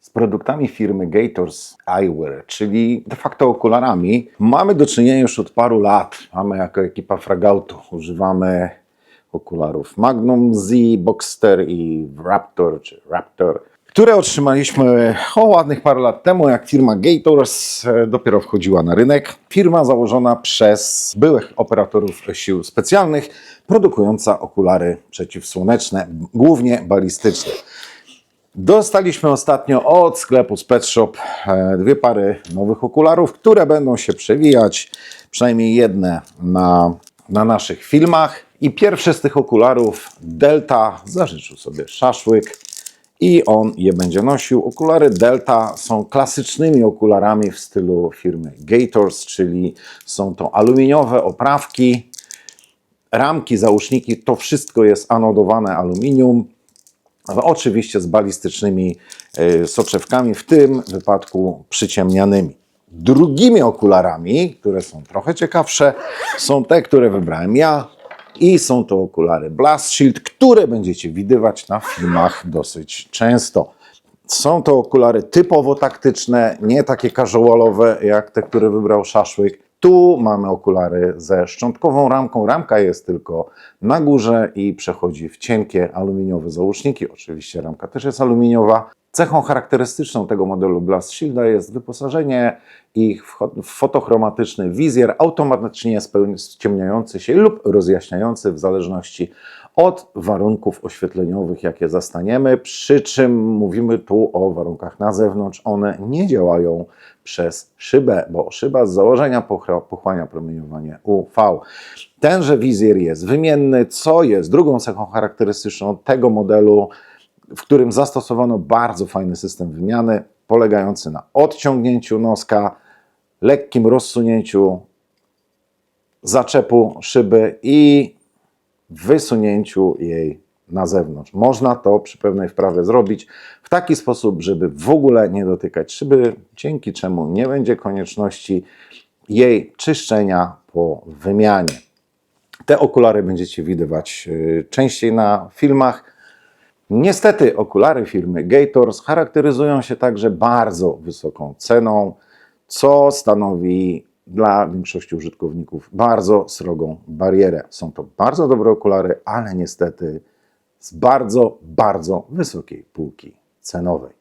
z produktami firmy Gators Eyewear, czyli de facto okularami, mamy do czynienia już od paru lat. Mamy jako ekipa Fragautu, używamy okularów Magnum Z, Boxster i Raptor, czy Raptor, które otrzymaliśmy o ładnych parę lat temu, jak firma Gators e, dopiero wchodziła na rynek. Firma założona przez byłych operatorów sił specjalnych, produkująca okulary przeciwsłoneczne, głównie balistyczne. Dostaliśmy ostatnio od sklepu Spec Shop e, dwie pary nowych okularów, które będą się przewijać, przynajmniej jedne na, na naszych filmach. I pierwszy z tych okularów, Delta, zażyczył sobie szaszłyk i on je będzie nosił. Okulary Delta są klasycznymi okularami w stylu firmy Gators, czyli są to aluminiowe oprawki, ramki, załóżniki, to wszystko jest anodowane aluminium. Oczywiście z balistycznymi e, soczewkami, w tym wypadku przyciemnianymi. Drugimi okularami, które są trochę ciekawsze, są te, które wybrałem ja i są to okulary Blast Shield, które będziecie widywać na filmach dosyć często. Są to okulary typowo taktyczne, nie takie casualowe jak te, które wybrał Szaszłyk. Tu mamy okulary ze szczątkową ramką. Ramka jest tylko na górze i przechodzi w cienkie aluminiowe załączniki. Oczywiście ramka też jest aluminiowa. Cechą charakterystyczną tego modelu Blast Shielda jest wyposażenie ich w fotochromatyczny wizjer, automatycznie ściemniający się lub rozjaśniający w zależności od warunków oświetleniowych, jakie zastaniemy. Przy czym mówimy tu o warunkach na zewnątrz. One nie działają przez szybę, bo szyba z założenia pochłania promieniowanie UV. Tenże wizjer jest wymienny, co jest drugą cechą charakterystyczną tego modelu, w którym zastosowano bardzo fajny system wymiany, polegający na odciągnięciu noska, lekkim rozsunięciu zaczepu szyby i wysunięciu jej na zewnątrz. Można to przy pewnej wprawie zrobić w taki sposób, żeby w ogóle nie dotykać szyby, dzięki czemu nie będzie konieczności jej czyszczenia po wymianie. Te okulary będziecie widywać y, częściej na filmach. Niestety okulary firmy Gators charakteryzują się także bardzo wysoką ceną, co stanowi dla większości użytkowników bardzo srogą barierę. Są to bardzo dobre okulary, ale niestety z bardzo, bardzo wysokiej półki cenowej.